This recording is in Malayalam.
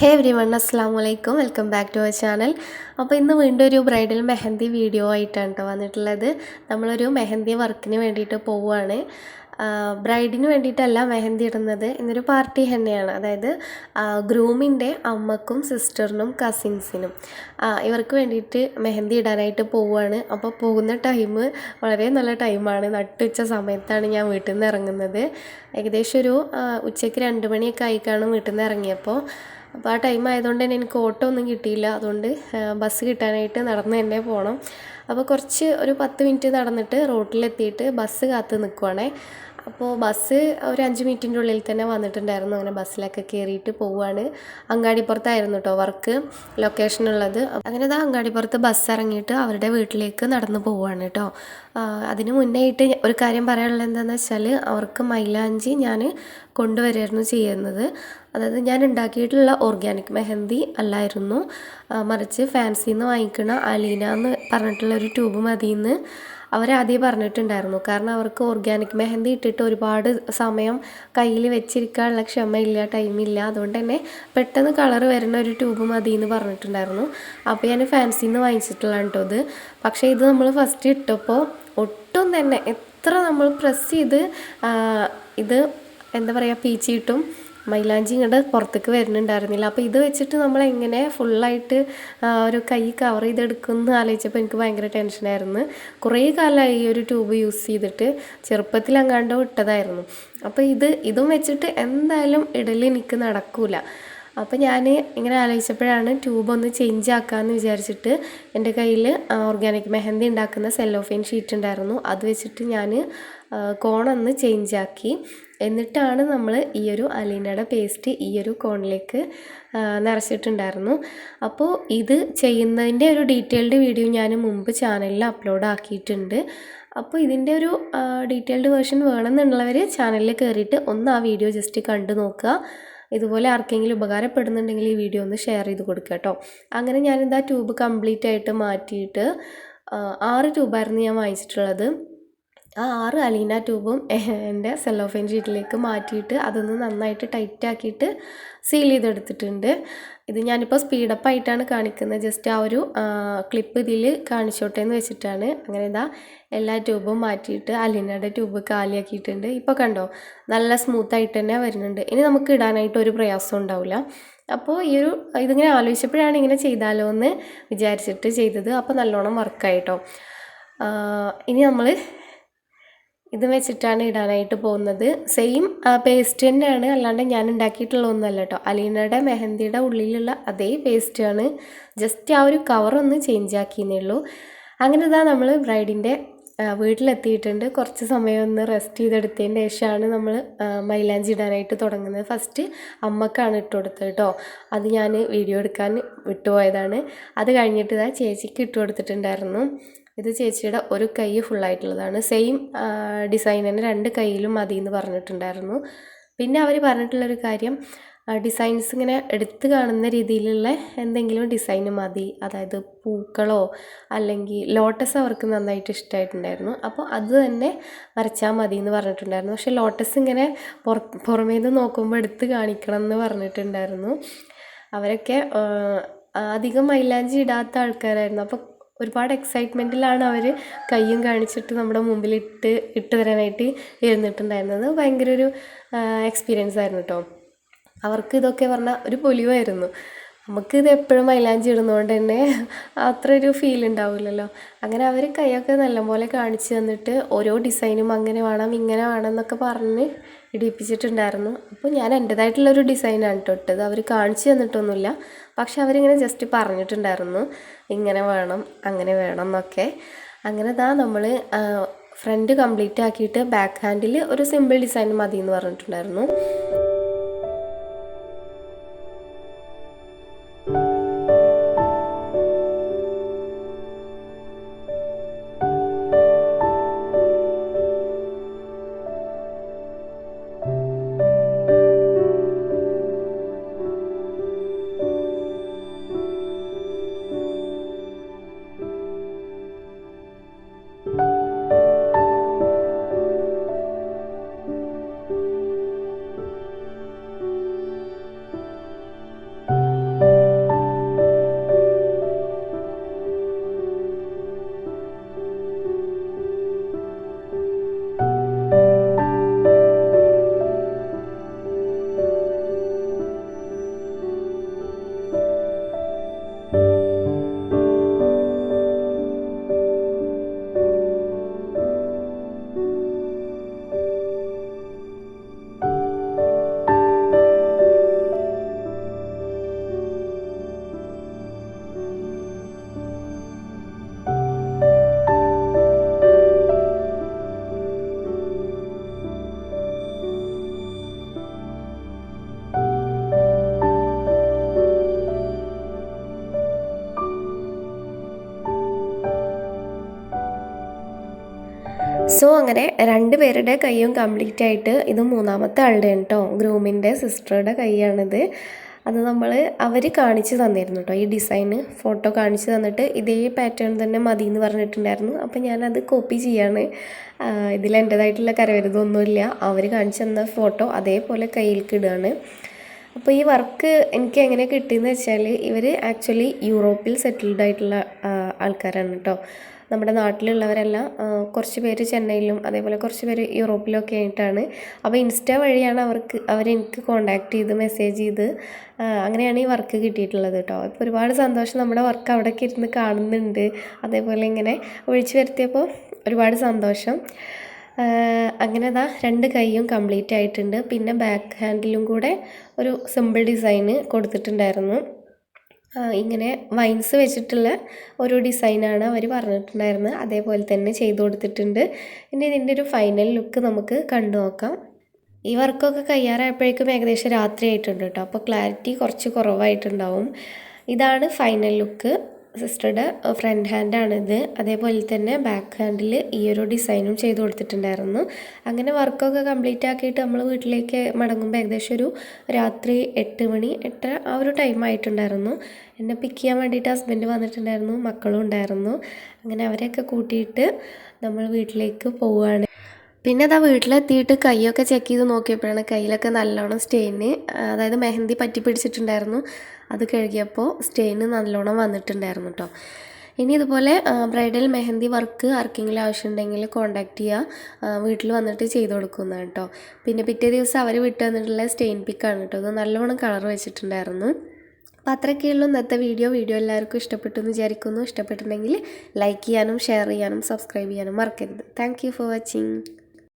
ഹേ എവരി വൺ അസ്സാം വലൈക്കും welcome back to our channel അപ്പോൾ ഇന്ന് വീണ്ടും ഒരു ബ്രൈഡൽ മെഹന്തി വീഡിയോ ആയിട്ടാണ് കേട്ടോ വന്നിട്ടുള്ളത്. നമ്മളൊരു മെഹന്തി വർക്കിന് വേണ്ടിയിട്ട് പോവുകയാണ് ബ്രൈഡിന് വേണ്ടിയിട്ടല്ല മെഹന്തി ഇടുന്നത്. ഇന്നൊരു പാർട്ടി തന്നെയാണ്. അതായത് ഗ്രൂമിന്റെ അമ്മക്കും സിസ്റ്ററിനും കസിൻസിനും ഇവർക്ക് വേണ്ടിയിട്ട് മെഹന്തി ഇടാനായിട്ട് പോവുകയാണ് അപ്പോൾ പോകുന്ന ടൈം വളരെ നല്ല ടൈമാണ് നട്ടുച്ച സമയത്താണ് ഞാൻ വീട്ടിൽ നിന്ന് ഇറങ്ങുന്നത്. ഏകദേശം ഒരു ഉച്ചയ്ക്ക് രണ്ട് മണിയൊക്കെ ആയിക്കാണ് വീട്ടിൽ നിന്ന് ഇറങ്ങിയപ്പോൾ അപ്പോൾ ആ ടൈം ആയതുകൊണ്ട് തന്നെ എനിക്ക് ഓട്ടോ ഒന്നും കിട്ടിയില്ല. അതുകൊണ്ട് ബസ് കിട്ടാനായിട്ട് നടന്ന് തന്നെ പോകണം അപ്പോൾ കുറച്ച് ഒരു പത്ത് മിനിറ്റ് നടന്നിട്ട് റോട്ടിലെത്തിയിട്ട് ബസ് കാത്ത് നിൽക്കുവാണേ അപ്പോൾ ബസ് ഒരു അഞ്ച് മിനിറ്റിന്റെ ഉള്ളിൽ തന്നെ വന്നിട്ടുണ്ടായിരുന്നു. അങ്ങനെ ബസ്സിലൊക്കെ കയറിയിട്ട് പോവുകയാണ് അങ്ങാടിപ്പുറത്തായിരുന്നു കേട്ടോ വർക്ക് ലൊക്കേഷൻ ഉള്ളത്. അങ്ങനെ ഇതാ അങ്ങാടിപ്പുറത്ത് ബസ് ഇറങ്ങിയിട്ട് അവരുടെ വീട്ടിലേക്ക് നടന്നു പോവുകയാണ് കേട്ടോ അതിന് മുന്നേ ആയിട്ട് ഒരു കാര്യം പറയാനുള്ളത് എന്താണെന്ന് വെച്ചാൽ അവർക്ക് മൈലാഞ്ചി ഞാൻ കൊണ്ടുവരായിരുന്നു ചെയ്യുന്നത്. അതായത് ഞാൻ ഉണ്ടാക്കിയിട്ടുള്ള ഓർഗാനിക് മെഹന്തി അല്ലായിരുന്നു. മറിച്ച് ഫാൻസിന്ന് വാങ്ങിക്കണ അലീന എന്ന് പറഞ്ഞിട്ടുള്ള ഒരു ട്യൂബ് മതിയെന്ന്. അവരാദ്യം പറഞ്ഞിട്ടുണ്ടായിരുന്നു. കാരണം അവർക്ക് ഓർഗാനിക് മെഹന്തി ഇട്ടിട്ട് ഒരുപാട് സമയം കയ്യിൽ വെച്ചിരിക്കാനുള്ള ക്ഷമയില്ല ടൈമില്ല അതുകൊണ്ട് തന്നെ പെട്ടെന്ന് കളർ വരുന്ന ഒരു ട്യൂബ് മതി എന്ന് പറഞ്ഞിട്ടുണ്ടായിരുന്നു. അപ്പോൾ ഞാൻ ഫാൻസിയിൽ നിന്ന് വാങ്ങിച്ചിട്ടുള്ളതാണ് കേട്ടോ ഇത്. പക്ഷേ ഇത് നമ്മൾ ഫസ്റ്റ് ഇട്ടപ്പോൾ ഒട്ടും തന്നെ എത്ര നമ്മൾ പ്രസ് ചെയ്ത് ഇത് എന്താ പറയുക പീച്ചിട്ടും മൈലാഞ്ചി ഇങ്ങോട്ട് പുറത്തേക്ക് വരുന്നുണ്ടായിരുന്നില്ല. അപ്പോൾ ഇത് വെച്ചിട്ട് നമ്മൾ എങ്ങനെ ഫുള്ളായിട്ട് ഒരു കൈ കവർ ചെയ്തെടുക്കുമെന്ന് ആലോചിച്ചപ്പോൾ എനിക്ക് ഭയങ്കര ടെൻഷനായിരുന്നു കുറേ കാലമായി ഈ ഒരു ട്യൂബ് യൂസ് ചെയ്തിട്ട് ചെറുപ്പത്തിൽ അങ്ങാണ്ടോ ഇട്ടതായിരുന്നു. അപ്പോൾ ഇത് ഇതും വെച്ചിട്ട് എന്തായാലും ഇടൽ എനിക്ക് നടക്കൂല. അപ്പോൾ ഞാൻ ഇങ്ങനെ ആലോചിച്ചപ്പോഴാണ് ട്യൂബ് ഒന്ന് ചേഞ്ച് ആക്കാമെന്ന് വിചാരിച്ചിട്ട് എന്റെ കയ്യിൽ ഓർഗാനിക് മെഹന്തി ഉണ്ടാക്കുന്ന സെല്ലോഫെയിൻ ഷീറ്റ് ഉണ്ടായിരുന്നു. അത് വെച്ചിട്ട് ഞാൻ കോണൊന്ന് ചേഞ്ച് ആക്കി. എന്നിട്ടാണ് നമ്മൾ ഈ ഒരു അലീനയുടെ പേസ്റ്റ് ഈ ഒരു കോണിലേക്ക് നിറച്ചിട്ടുണ്ടായിരുന്നു. അപ്പോൾ ഇത് ചെയ്യുന്നതിന്റെ ഒരു ഡീറ്റെയിൽഡ് വീഡിയോ ഞാൻ മുമ്പ് ചാനലിൽ അപ്ലോഡ് ആക്കിയിട്ടുണ്ട്. അപ്പോൾ ഇതിന്റെ ഒരു ഡീറ്റെയിൽഡ് വേർഷൻ വേണമെന്നുള്ളവർ ചാനലിൽ കയറിയിട്ട് ഒന്ന് ആ വീഡിയോ ജസ്റ്റ് കണ്ടു നോക്കുക. ഇതുപോലെ ആർക്കെങ്കിലും ഉപകാരപ്പെടുന്നുണ്ടെങ്കിൽ ഈ വീഡിയോ ഒന്ന് ഷെയർ ചെയ്ത് കൊടുക്കുക കേട്ടോ. അങ്ങനെ ഞാനിതാ ട്യൂബ് കംപ്ലീറ്റ് ആയിട്ട് മാറ്റിയിട്ട് ആറ് ട്യൂബായിരുന്നു ഞാൻ വാങ്ങിച്ചിട്ടുള്ളത്. ആ ആറ് അലീന ട്യൂബും എന്റെ സെല്ലോഫെയിൻ ഷീറ്റിലേക്ക് മാറ്റിയിട്ട് അതൊന്ന് നന്നായിട്ട് ടൈറ്റ് ആക്കിയിട്ട് സീൽ ചെയ്തെടുത്തിട്ടുണ്ട്. ഇത് ഞാനിപ്പോൾ സ്പീഡപ്പായിട്ടാണ് കാണിക്കുന്നത്. ജസ്റ്റ് ആ ഒരു ക്ലിപ്പ് ഇതിൽ കാണിച്ചോട്ടെ എന്ന് വെച്ചിട്ടാണ്. അങ്ങനെ ഇതാ എല്ലാ ട്യൂബും മാറ്റിയിട്ട് അലീനയുടെ ട്യൂബ് കാലിയാക്കിയിട്ടുണ്ട്. ഇപ്പോൾ കണ്ടോ നല്ല സ്മൂത്ത് ആയിട്ട് തന്നെ വരുന്നുണ്ട്. ഇനി നമുക്ക് ഇടാനായിട്ട് ഒരു പ്രയാസം ഉണ്ടാവില്ല. അപ്പോൾ ഈ ഒരു ഇതിങ്ങനെ ആലോചിച്ചപ്പോഴാണ് ഇങ്ങനെ ചെയ്താലോ എന്ന് വിചാരിച്ചിട്ട് ചെയ്തത്. അപ്പോൾ നല്ലോണം വർക്കായിട്ടോ ഇനി നമ്മൾ ഇത് വെച്ചിട്ടാണ് ഇടാനായിട്ട് പോകുന്നത്. സെയിം പേസ്റ്റ് തന്നെയാണ്. അല്ലാണ്ട് ഞാൻ ഉണ്ടാക്കിയിട്ടുള്ള ഒന്നല്ല കേട്ടോ അലീനയുടെ മെഹന്തിയുടെ ഉള്ളിലുള്ള അതേ പേസ്റ്റാണ് ജസ്റ്റ് ആ ഒരു കവറൊന്ന് ചേഞ്ച് ആക്കിയെന്നേ ഉള്ളൂ. അങ്ങനെ ഇതാ നമ്മൾ ബ്രൈഡിന്റെ വീട്ടിലെത്തിയിട്ടുണ്ട്. കുറച്ച് സമയം ഒന്ന് റെസ്റ്റ് ചെയ്തെടുത്തതിന് ശേഷമാണ് നമ്മൾ മൈലാഞ്ചി ഇടാനായിട്ട് തുടങ്ങുന്നത്. ഫസ്റ്റ് അമ്മക്കാണ് ഇട്ട് കൊടുത്തത് കേട്ടോ അത് ഞാൻ വീഡിയോ എടുക്കാൻ വിട്ടുപോയതാണ്. അത് കഴിഞ്ഞിട്ട് ഇതാ ചേച്ചിക്ക് ഇട്ട് കൊടുത്തിട്ടുണ്ടായിരുന്നു. ഇത് ചേച്ചിയുടെ ഒരു കൈ ഫുള്ളായിട്ടുള്ളതാണ്. സെയിം ഡിസൈൻ തന്നെ രണ്ട് കൈയിലും മതി എന്ന് പറഞ്ഞിട്ടുണ്ടായിരുന്നു. പിന്നെ അവർ പറഞ്ഞിട്ടുള്ളൊരു കാര്യം ഡിസൈൻസ് ഇങ്ങനെ എടുത്ത് കാണുന്ന രീതിയിലുള്ള എന്തെങ്കിലും ഡിസൈൻ മതി. അതായത് പൂക്കളോ അല്ലെങ്കിൽ ലോട്ടസ് അവർക്ക് നന്നായിട്ട് ഇഷ്ടമായിട്ടുണ്ടായിരുന്നു അപ്പോൾ അത് തന്നെ വരച്ചാൽ മതി എന്ന് പറഞ്ഞിട്ടുണ്ടായിരുന്നു. പക്ഷേ ലോട്ടസ് ഇങ്ങനെ പുറ പുറമേ നിന്ന് നോക്കുമ്പോൾ എടുത്ത് കാണിക്കണം എന്ന് പറഞ്ഞിട്ടുണ്ടായിരുന്നു. അവരൊക്കെ അധികം മൈലാഞ്ചി ഇടാത്ത ആൾക്കാരായിരുന്നു. അപ്പോൾ ഒരുപാട് എക്സൈറ്റ്മെന്റിലാണ് അവർ കയ്യും കാണിച്ചിട്ട് നമ്മുടെ മുമ്പിൽ ഇട്ട് തരാനായിട്ട് ഇരുന്നിട്ടുണ്ടായിരുന്നത് ഭയങ്കര ഒരു എക്സ്പീരിയൻസ് ആയിരുന്നു കേട്ടോ അവർക്ക് ഇതൊക്കെ പറഞ്ഞാൽ ഒരു പൊലിവായിരുന്നു. നമുക്ക് ഇത് എപ്പോഴും മൈലാഞ്ചി ഇടുന്നതുകൊണ്ട് തന്നെ അത്ര ഒരു ഫീൽ ഉണ്ടാവില്ലല്ലോ അങ്ങനെ അവർ കൈയൊക്കെ നല്ലപോലെ കാണിച്ചു തന്നിട്ട് ഓരോ ഡിസൈനും അങ്ങനെ വേണം ഇങ്ങനെ വേണം എന്നൊക്കെ പറഞ്ഞ് ഇടിയിപ്പിച്ചിട്ടുണ്ടായിരുന്നു അപ്പോൾ ഞാൻ എന്റേതായിട്ടുള്ളൊരു ഡിസൈനാണ് കേട്ടോ ഇട്ടത്. അവർ കാണിച്ചു തന്നിട്ടൊന്നുമില്ല. പക്ഷെ അവരിങ്ങനെ ജസ്റ്റ് പറഞ്ഞിട്ടുണ്ടായിരുന്നു. ഇങ്ങനെ വേണം അങ്ങനെ വേണം എന്നൊക്കെ. അങ്ങനെ ഇതാ നമ്മൾ ഫ്രണ്ട് കംപ്ലീറ്റ് ആക്കിയിട്ട് ബാക്ക് ഹാൻഡിൽ ഒരു സിമ്പിൾ ഡിസൈൻ മതി എന്ന് പറഞ്ഞിട്ടുണ്ടായിരുന്നു. സോ അങ്ങനെ രണ്ട് പേരുടെ കൈയും കംപ്ലീറ്റ് ആയിട്ട് ഇത് മൂന്നാമത്തെ ആളുടെ കേട്ടോ ഗ്രൂമിന്റെ സിസ്റ്ററുടെ കൈയാണിത്. അത് നമ്മൾ അവർ കാണിച്ചു തന്നിരുന്നു കേട്ടോ ഈ ഡിസൈന് ഫോട്ടോ കാണിച്ചു തന്നിട്ട് ഇതേ പാറ്റേൺ തന്നെ മതി എന്ന് പറഞ്ഞിട്ടുണ്ടായിരുന്നു. അപ്പോൾ ഞാനത് കോപ്പി ചെയ്യാണ്. ഇതിൽ എന്റേതായിട്ടുള്ള കരവരുതൊന്നുമില്ല അവർ കാണിച്ചു തന്ന ഫോട്ടോ അതേപോലെ കയ്യിലേക്ക് ഇടുകയാണ് അപ്പോൾ ഈ വർക്ക് എനിക്ക് എങ്ങനെ കിട്ടിയെന്ന് വെച്ചാൽ ഇവർ ആക്ച്വലി യൂറോപ്പിൽ സെറ്റിൽഡ് ആയിട്ടുള്ള ആൾക്കാരാണ് കേട്ടോ നമ്മുടെ നാട്ടിലുള്ളവരെല്ലാം കുറച്ച് പേര് ചെന്നൈയിലും അതേപോലെ കുറച്ച് പേര് യൂറോപ്പിലും ഒക്കെ ആയിട്ടാണ്. അപ്പോൾ ഇൻസ്റ്റ വഴിയാണ് അവർക്ക് അവരെനിക്ക് കോണ്ടാക്ട് ചെയ്ത് മെസ്സേജ് ചെയ്ത് അങ്ങനെയാണ് ഈ വർക്ക് കിട്ടിയിട്ടുള്ളത് കേട്ടോ. ഇപ്പോൾ ഒരുപാട് സന്തോഷം നമ്മുടെ വർക്ക് അവിടേക്ക് ഇരുന്ന് കാണുന്നുണ്ട്. അതേപോലെ ഇങ്ങനെ ഒഴിച്ചു വരുത്തിയപ്പോൾ ഒരുപാട് സന്തോഷം. അങ്ങനെ അതാ രണ്ട് കൈയും കംപ്ലീറ്റ് ആയിട്ടുണ്ട്. പിന്നെ ബാക്ക് ഹാൻഡിലും കൂടെ ഒരു സിമ്പിൾ ഡിസൈന് കൊടുത്തിട്ടുണ്ടായിരുന്നു. ഇങ്ങനെ വൈൻസ് വെച്ചിട്ടുള്ള ഒരു ഡിസൈനാണ് അവർ പറഞ്ഞിട്ടുണ്ടായിരുന്നത്. അതേപോലെ തന്നെ ചെയ്തു കൊടുത്തിട്ടുണ്ട്. ഇനി ഇതിന്റെ ഒരു ഫൈനൽ ലുക്ക് നമുക്ക് കണ്ടു നോക്കാം. ഈ വർക്കൊക്കെ കയ്യാറായപ്പോഴേക്കും ഏകദേശം രാത്രി ആയിട്ടുണ്ട് കേട്ടോ. അപ്പോൾ ക്ലാരിറ്റി കുറച്ച് കുറവായിട്ടുണ്ടാവും. ഇതാണ് ഫൈനൽ ലുക്ക് സിസ്റ്ററുടെ ഫ്രണ്ട് ഹാൻഡാണിത് അതേപോലെ തന്നെ ബാക്ക് ഹാൻഡിൽ ഈ ഒരു ഡിസൈനും ചെയ്ത് കൊടുത്തിട്ടുണ്ടായിരുന്നു. അങ്ങനെ വർക്കൊക്കെ കംപ്ലീറ്റ് ആക്കിയിട്ട് നമ്മൾ വീട്ടിലേക്ക് മടങ്ങുമ്പോൾ ഏകദേശം ഒരു രാത്രി എട്ട് മണി എട്ടര ആ ഒരു ടൈം ആയിട്ടുണ്ടായിരുന്നു. എന്നെ പിക്ക് ചെയ്യാൻ വേണ്ടിയിട്ട് ഹസ്ബൻഡ് വന്നിട്ടുണ്ടായിരുന്നു മക്കളും ഉണ്ടായിരുന്നു. അങ്ങനെ അവരെയൊക്കെ കൂട്ടിയിട്ട് നമ്മൾ വീട്ടിലേക്ക് പോവുകയാണ് പിന്നെ അതാ വീട്ടിലെത്തിയിട്ട് കൈയൊക്കെ ചെക്ക് ചെയ്ത് നോക്കിയപ്പോഴാണ് കയ്യിലൊക്കെ നല്ലോണം സ്റ്റെയിന് അതായത് മെഹന്തി പറ്റി പിടിച്ചിട്ടുണ്ടായിരുന്നു. അത് കഴുകിയപ്പോൾ സ്റ്റെയിന് നല്ലോണം വന്നിട്ടുണ്ടായിരുന്നു കേട്ടോ ഇനി ഇതുപോലെ ബ്രൈഡൽ മെഹന്തി വർക്ക് ആർക്കെങ്കിലും ആവശ്യമുണ്ടെങ്കിൽ കോൺടാക്റ്റ് ചെയ്യുക വീട്ടിൽ വന്നിട്ട് ചെയ്ത് കൊടുക്കുന്നതാണ് കേട്ടോ പിന്നെ പിറ്റേ ദിവസം അവർ വിട്ടു വന്നിട്ടുള്ള സ്റ്റെയിൻ പിക്കാണ് കേട്ടോ അത് നല്ലോണം കളർ വെച്ചിട്ടുണ്ടായിരുന്നു. അപ്പോൾ അത്രയൊക്കെയുള്ളൂ ഇന്നത്തെ വീഡിയോ വീഡിയോ എല്ലാവർക്കും ഇഷ്ടപ്പെട്ടു എന്ന് വിചാരിക്കുന്നു. ഇഷ്ടപ്പെട്ടിട്ടുണ്ടെങ്കിൽ ലൈക്ക് ചെയ്യാനും ഷെയർ ചെയ്യാനും സബ്സ്ക്രൈബ് ചെയ്യാനും മറക്കരുത്. Thank for watching